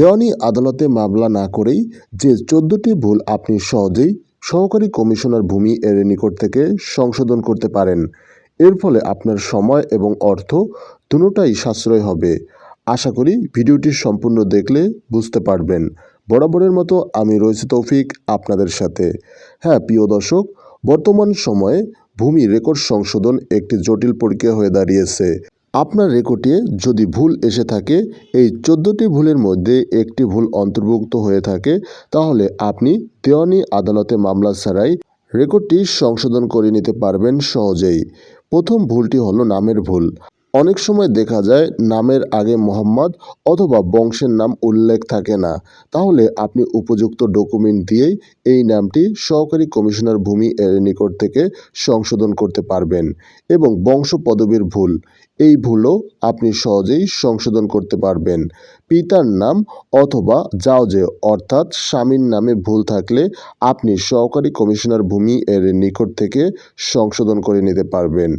দেওয়ানি আদালতে মামলা না করেই যে চোদ্দটি ভুল আপনি সহজেই সহকারী কমিশনার ভূমি এর নিকট থেকে সংশোধন করতে পারেন। এর ফলে আপনার সময় এবং অর্থ দুটোটাই সাশ্রয় হবে। আশা করি ভিডিওটি সম্পূর্ণ দেখলে বুঝতে পারবেন। বরাবরের মতো আমি রয়েছে তৌফিক আপনাদের সাথে। হ্যাঁ প্রিয় দর্শক, বর্তমান সময়ে ভূমি রেকর্ড সংশোধন একটি জটিল প্রক্রিয়া হয়ে দাঁড়িয়েছে। আপনার রেকর্ডে যদি ভুল এসে থাকে, এই চোদ্দোটি ভুলের মধ্যে একটি ভুল অন্তর্ভুক্ত হয়ে থাকে, তাহলে আপনি দেওয়ানি আদালতে মামলা ছাড়াই রেকর্ডটি সংশোধন করে নিতে পারবেন সহজেই। প্রথম ভুলটি হলো নামের ভুল। অনেক সময় দেখা যায় নামের আগে মোহাম্মদ অথবা বংশের নাম উল্লেখ থাকে না। তাহলে আপনি উপযুক্ত ডকুমেন্ট দিয়েই এই নামটি সহকারী কমিশনার ভূমি এর নিকট থেকে সংশোধন করতে পারবেন এবং বংশ পদবীর ভুল। এই ভুলও আপনি সহজেই সংশোধন করতে পারবেন। পিতার নাম অথবা জাওজে অর্থাৎ স্বামীর নামে ভুল থাকলে আপনি সহকারী কমিশনার ভূমি এর নিকট থেকে সংশোধন করে নিতে পারবেন।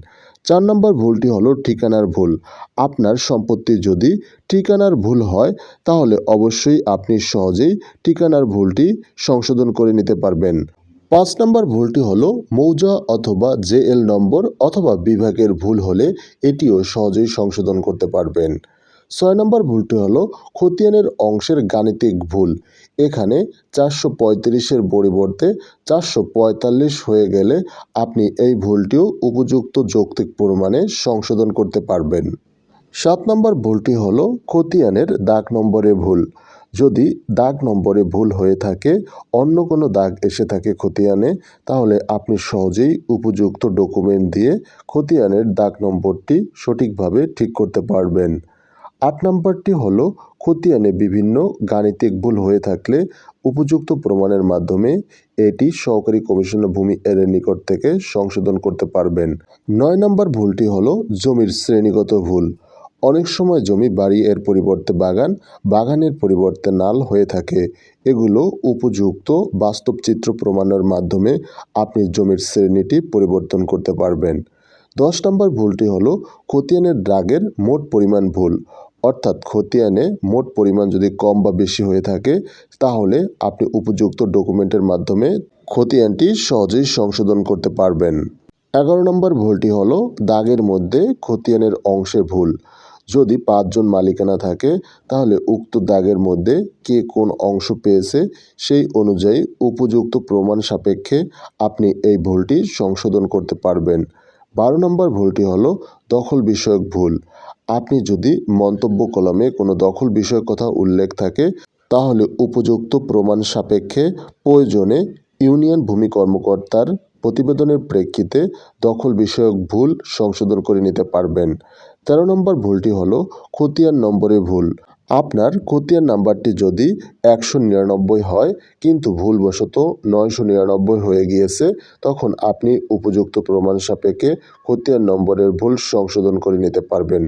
চার নম্বর ভুলটি হলো ঠিকানার ভুল। আপনার সম্পত্তি যদি ঠিকানার ভুল হয়, তাহলে অবশ্যই আপনি সহজেই ঠিকানার ভুলটি সংশোধন করে নিতে পারবেন। পাঁচ নম্বর ভুলটি হলো মৌজা অথবা জেএল নম্বর অথবা বিভাগের ভুল হলে এটিও সহজেই সংশোধন করতে পারবেন। ছয় নম্বর ভুলটি হলো খতিয়ানের অংশের গাণিতিক ভুল। এখানে চারশো পঁয়ত্রিশের পরিবর্তে চারশো পঁয়তাল্লিশ হয়ে গেলে আপনি এই ভুলটিও উপযুক্ত যৌক্তিক প্রমাণে সংশোধন করতে পারবেন। সাত নম্বর ভুলটি হলো খতিয়ানের দাগ নম্বরে ভুল। যদি দাগ নম্বরে ভুল হয়ে থাকে, অন্য কোনো দাগ এসে থাকে খতিয়ানে, তাহলে আপনি সহজেই উপযুক্ত ডকুমেন্ট দিয়ে খতিয়ানের দাগ নম্বরটি সঠিকভাবে ঠিক করতে পারবেন। আট নম্বরটি হল, খতিয়ানে বিভিন্ন গাণিতিক ভুল হয়ে থাকলে উপযুক্ত প্রমাণের মাধ্যমে এটি সহকারী কমিশনার ভূমি এর নিকট থেকে সংশোধন করতে পারবেন। নয় নম্বর ভুলটি হলো, জমির শ্রেণীগত ভুল। অনেক সময় জমি বাড়ি এর পরিবর্তে বাগান, বাগানের পরিবর্তে নাল হয়ে থাকে। এগুলো উপযুক্ত বাস্তব চিত্র প্রমাণের মাধ্যমে আপনি জমির শ্রেণীটি পরিবর্তন করতে পারবেন। দশ নম্বর ভুলটি হলো, খতিয়ানের ড্রাগের মোট পরিমাণ ভুল। অর্থাৎ খতিয়ানে মোট পরিমাণ যদি কম বা বেশি হয়ে থাকে, তাহলে আপনি উপযুক্ত ডকুমেন্টের মাধ্যমে খতিয়ানটি সহজেই সংশোধন করতে পারবেন। এগারো নম্বর ভুলটি হলো দাগের মধ্যে খতিয়ানের অংশে ভুল। যদি পাঁচজন মালিকানা থাকে, তাহলে উক্ত দাগের মধ্যে কে কোন অংশ পেয়েছে সেই অনুযায়ী উপযুক্ত প্রমাণ সাপেক্ষে আপনি এই ভুলটি সংশোধন করতে পারবেন। বারো নম্বর ভুলটি হলো দখল বিষয়ক ভুল। আপনি যদি মন্তব্য কলমে কোনো দখল বিষয়ক কথা উল্লেখ থাকে, তাহলে উপযুক্ত প্রমাণ সাপেক্ষে প্রয়োজনে ইউনিয়ন ভূমি কর্মকর্তার প্রতিবেদনের প্রেক্ষিতে দখল বিষয়ক ভুল সংশোধন করে নিতে পারবেন। তেরো নম্বর ভুলটি হলো খতিয়ান নম্বরে ভুল। আপনার খতিয়ান নাম্বারটি যদি একশো নিরানব্বই হয়, কিন্তু ভুলবশত নয়শো নিরানব্বই হয়ে গিয়েছে, তখন আপনি উপযুক্ত প্রমাণ সাপেক্ষে খতিয়ান নম্বরের ভুল সংশোধন করে নিতে পারবেন।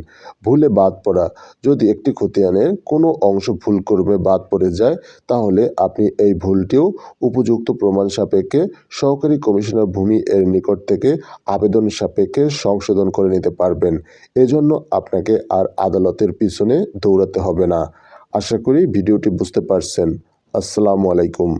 ভুলে বাদ পড়া। যদি একটি খতিয়ানের কোনো অংশ ভুল করবে বাদ পড়ে যায়, তাহলে আপনি এই ভুলটিও উপযুক্ত প্রমাণ সাপেক্ষে সহকারী কমিশনার ভূমি এর নিকট থেকে আবেদন সাপেক্ষে সংশোধন করে নিতে পারবেন। এজন্য আপনাকে আর আদালতের পিছনে দৌড়াতে হবে না। আশা করি ভিডিওটি বুঝতে পারছেন। আসসালামু আলাইকুম।